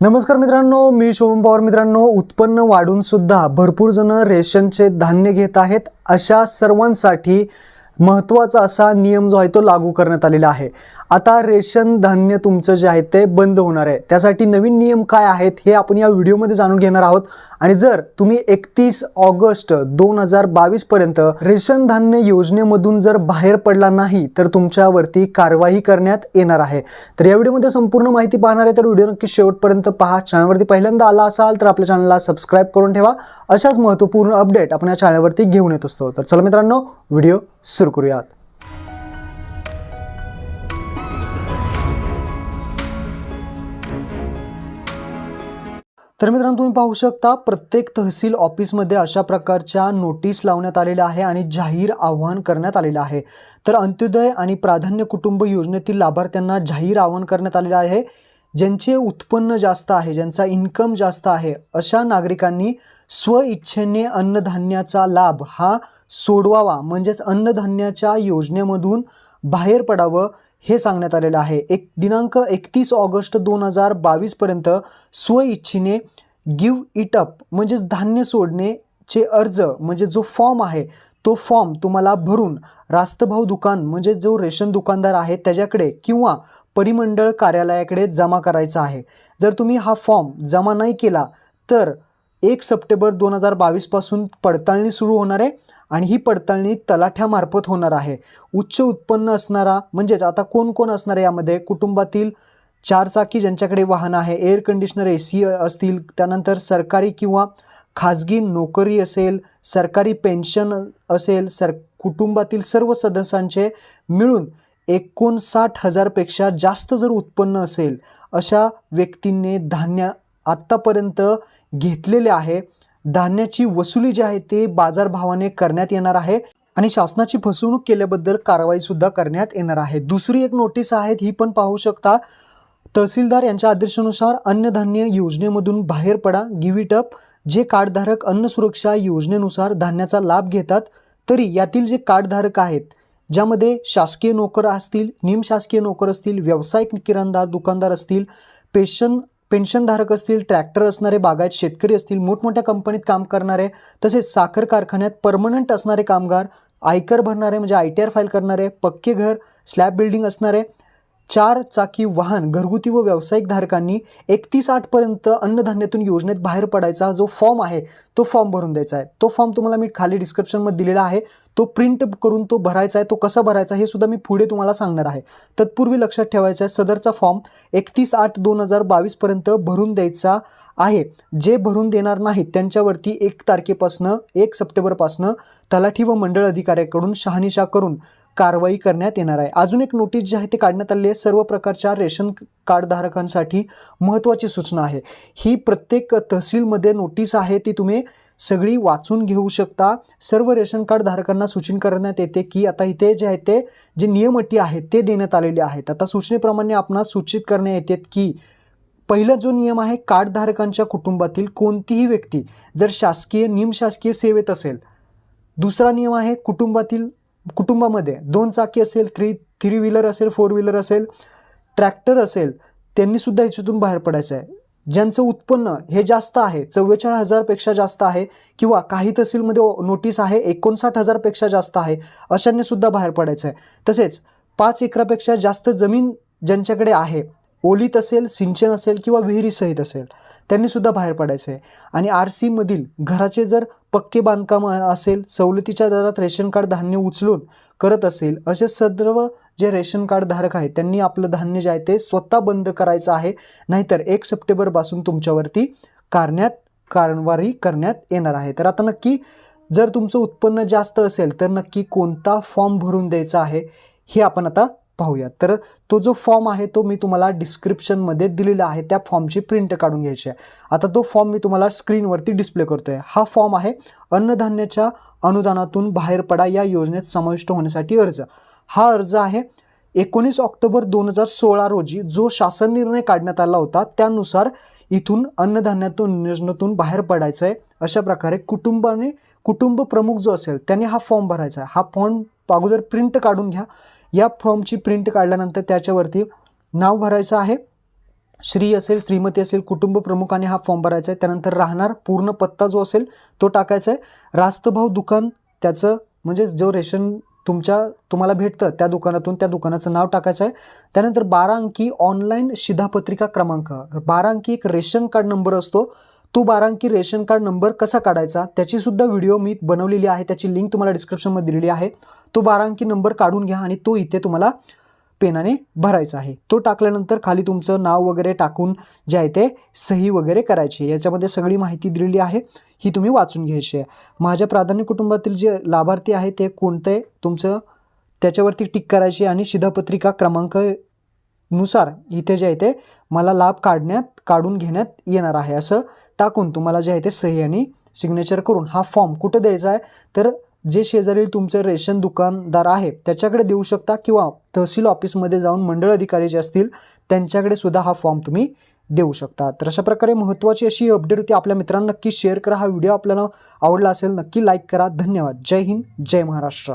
नमस्कार मित्रांनो मी शोभम पवार. मित्रांनो उत्पन्न वाढून सुद्धा भरपूर जण रेशनचे धान्य घेत आहेत. अशा सर्वांसाठी महत्त्वाचा असा नियम जो आहे तो लागू करण्यात आलेला आहे. आता रेशन धान्य तुमचं जे आहे ते बंद होणार आहे. त्यासाठी नवीन नियम काय आहेत हे आपण या व्हिडिओमध्ये जाणून घेणार आहोत. आणि जर तुम्ही एकतीस ऑगस्ट दोन हजार बावीसपर्यंत रेशन धान्य योजनेमधून जर बाहेर पडला नाही तर तुमच्यावरती कारवाई करण्यात येणार आहे. तर या व्हिडिओमध्ये संपूर्ण माहिती पाहणार आहे तर व्हिडिओ नक्की शेवटपर्यंत पहा. चॅनलवरती पहिल्यांदा आला असाल तर आपल्या चॅनलला सबस्क्राईब करून ठेवा. अशाच महत्त्वपूर्ण अपडेट आपण या चॅनलवरती घेऊन येत असतो. तर चला मित्रांनो व्हिडिओ सुरू करूयात. तर मित्रांनो तुम्ही पाहू शकता प्रत्येक तहसील ऑफिसमध्ये अशा प्रकारच्या नोटीस लावण्यात आलेल्या आहे आणि जाहीर आवाहन करण्यात आलेलं आहे. तर अंत्योदय आणि प्राधान्य कुटुंब योजनेतील लाभार्थ्यांना जाहीर आवाहन करण्यात आलेलं आहे. ज्यांचे उत्पन्न जास्त आहे ज्यांचा इन्कम जास्त आहे अशा नागरिकांनी स्वइच्छेने अन्नधान्याचा लाभ हा सोडवावा म्हणजेच अन्नधान्याच्या योजनेमधून बाहेर पडावं हे सांगण्यात आलेलं आहे. एक दिनांक एकतीस ऑगस्ट दोन हजार बावीसपर्यंत स्वइच्छेने गिव्ह इट अप म्हणजेच धान्य सोडणेचे अर्ज म्हणजे जो फॉर्म आहे तो फॉर्म तुम्हाला भरून रास्तभाव दुकान म्हणजे जो रेशन दुकानदार आहे त्याच्याकडे किंवा परिमंडळ कार्यालयाकडे जमा करायचा आहे. जर तुम्ही हा फॉर्म जमा नाही केला तर एक सप्टेंबर दोन हजार बावीसपासून पडताळणी सुरू होणार आहे आणि ही पडताळणी तलाठ्यामार्फत होणार आहे. उच्च उत्पन्न असणारा म्हणजेच आता कोण कोण असणार आहे यामध्ये? कुटुंबातील चारचाकी ज्यांच्याकडे वाहन आहे एअर कंडिशनर ए सी असतील त्यानंतर सरकारी किंवा खाजगी नोकरी असेल सरकारी पेन्शन असेल सर कुटुंबातील सर्व सदस्यांचे मिळून एकोणसाठ हजारपेक्षा जास्त जर उत्पन्न असेल अशा व्यक्तींनी धान्य आत्तापर्यंत घेतलेले आहे. धान्याची वसुली जी आहे ते बाजारभावाने करण्यात येणार आहे आणि शासनाची फसवणूक केल्याबद्दल कारवाई सुद्धा करण्यात येणार आहे. दुसरी एक नोटीस आहे ही पण पाहू शकता. तहसीलदार यांच्या आदेशानुसार अन्नधान्य योजनेमधून बाहेर पडा. गिव्ह इट अप जे कार्डधारक अन्न सुरक्षा योजनेनुसार धान्याचा लाभ घेतात तरी यातील जे कार्डधारक आहेत ज्यामध्ये शासकीय नोकर असतील निमशासकीय नोकर असतील व्यावसायिक किराणदार दुकानदार असतील पेशन पेन्शनधारक असतील ट्रॅक्टर असणारे बागायत शेतकरी असतील मोठमोठ्या कंपनीत काम करणारे तसेच साखर कारखान्यात परमनंट असणारे कामगार आयकर भरणारे म्हणजे आय टी आर फाईल करणारे पक्के घर स्लॅब बिल्डिंग असणारे चार चाकी वाहन घरगुती व व्यावसायिक धारकांनी एकतीस आठपर्यंत अन्नधान्यातून योजनेत बाहेर पडायचा जो फॉर्म आहे तो फॉर्म भरून द्यायचा आहे. तो फॉर्म तुम्हाला मी खाली डिस्क्रिप्शनमध्ये दिलेला आहे. तो प्रिंट करून तो भरायचा आहे. तो कसा भरायचा हे सुद्धा मी पुढे तुम्हाला सांगणार आहे. तत्पूर्वी लक्षात ठेवायचं आहे सदरचा फॉर्म एकतीस आठ दोन हजार बावीसपर्यंत भरून द्यायचा आहे. जे भरून देणार नाहीत त्यांच्यावरती एक तारखेपासनं एक सप्टेंबरपासनं तलाठी व मंडळ अधिकाऱ्याकडून शहानिशा करून कारवाई करण्यात येणार आहे. अजून एक नोटीस जी आहे ती काढण्यात आली आहे. सर्व प्रकारच्या रेशन कार्डधारकांसाठी महत्त्वाची सूचना आहे. ही प्रत्येक तहसीलमध्ये नोटीस आहे ती तुम्ही सगळी वाचून घेऊ शकता. सर्व रेशन कार्ड धारकांना सूचना करण्यात येते की आता इथे जे आहे ते जे नियम अटी आहेत ते देण्यात आलेले आहेत. आता सूचनेप्रमाणे आपणास सूचित करण्यात येते की पहिला जो नियम आहे कार्डधारकांच्या कुटुंबातील कोणतीही व्यक्ती जर शासकीय निमशासकीय सेवेत असेल दुसरा नियम आहे कुटुंबातील कुटुंबामध्ये दोन चाकी असेल थ्री थ्री व्हीलर असेल फोर व्हीलर असेल ट्रॅक्टर असेल त्यांनीसुद्धा ह्याच्यातून बाहेर पडायचं आहे. ज्यांचं उत्पन्न हे जास्त आहे चव्वेचाळीस हजारपेक्षा जास्त आहे किंवा काही तहसीलमध्ये नोटीस आहे एकोणसाठ हजारपेक्षा जास्त आहे अशांनीसुद्धा बाहेर पडायचं आहे. तसेच पाच एकरापेक्षा जास्त जमीन ज्यांच्याकडे आहे ओलीत असेल सिंचन असेल किंवा विहिरीसहित असेल त्यांनीसुद्धा बाहेर पडायचं आहे. आणि आर सीमधील घराचे जर पक्के बांधकाम असेल सवलतीच्या दरात रेशन कार्ड धान्य उचलून करत असेल असे सर्व जे रेशन कार्ड धारक आहेत त्यांनी आपलं धान्य जे आहे ते स्वतः बंद करायचं आहे. नाहीतर एक सप्टेंबरपासून तुमच्यावरती कारण्यात कारवाई करण्यात येणार आहे. तर आता नक्की जर तुमचं उत्पन्न जास्त असेल तर नक्की कोणता फॉर्म भरून द्यायचा आहे हे आपण आता पाहूया तर तो जो फॉर्म आहे तो मी तुम्हाला डिस्क्रिप्शनमध्ये दिलेला आहे. त्या फॉर्मची प्रिंट काढून घ्यायची आहे. आता तो फॉर्म मी तुम्हाला स्क्रीनवरती डिस्प्ले करतो आहे हा फॉर्म आहे अन्नधान्याच्या अनुदानातून बाहेर पडा या योजनेत समाविष्ट होण्यासाठी अर्ज. हा अर्ज आहे एकोणीस ऑक्टोबर दोन हजार सोळा रोजी जो शासन निर्णय काढण्यात आला होता त्यानुसार इथून अन्नधान्यातून योजनेतून बाहेर पडायचं आहे अशा प्रकारे कुटुंबाने कुटुंब प्रमुख जो असेल त्याने हा फॉर्म भरायचा आहे. हा फॉर्म अगोदर प्रिंट काढून घ्या. या फॉर्मची प्रिंट काढल्यानंतर त्याच्यावरती नाव भरायचं आहे. श्री असेल श्रीमती असेल कुटुंब प्रमुखाने हा फॉर्म भरायचा आहे. त्यानंतर राहणार पूर्ण पत्ता जो असेल तो टाकायचा आहे. रास्तभाव दुकान त्याचं म्हणजे जो रेशन तुमच्या तुम्हाला भेटतं त्या दुकानातून त्या दुकानाचं नाव टाकायचं आहे. त्यानंतर बारा अंकी ऑनलाईन शिधापत्रिका क्रमांक. बारा अंकी एक रेशन कार्ड नंबर असतो. तो बारा अंकी रेशन कार्ड नंबर कसा काढायचा? त्याची सुद्धा व्हिडिओ मी बनवलेली आहे. त्याची लिंक तुम्हाला डिस्क्रिप्शनमध्ये दिलेली आहे. तो बारा अंकी नंबर काढून घ्या आणि तो इथे तुम्हाला पेनाने भरायचा आहे. तो टाकल्यानंतर खाली तुमचं नाव वगैरे टाकून जे आहे ते सही वगैरे करायची याच्यामध्ये सगळी माहिती दिलेली आहे. ही तुम्ही वाचून घ्यायची आहे. माझ्या प्राधान्य कुटुंबातील जे लाभार्थी आहे ते कोणते? तुमचं त्याच्यावरती टिक करायची आणि शिधापत्रिका क्रमांकनुसार इथे जे आहे ते मला लाभ काढण्यात काढून घेण्यात येणार आहे. असं टाकून तुम्हाला जे आहे ते सही आणि सिग्नेचर करून हा फॉर्म कुठं द्यायचा आहे तर जे शेजारील तुमचे रेशन दुकानदार आहे त्याच्याकडे देऊ शकता किंवा तहसील ऑफिसमध्ये जाऊन मंडळ अधिकारी जे असतील त्यांच्याकडे सुद्धा हा फॉर्म तुम्ही देऊ शकता. तर अशा प्रकारे महत्त्वाची अशी अपडेट होती. आपल्या मित्रांना नक्की शेअर करा. हा व्हिडिओ आपल्याला आवडला असेल नक्की लाईक करा. धन्यवाद. जय हिंद. जय महाराष्ट्र.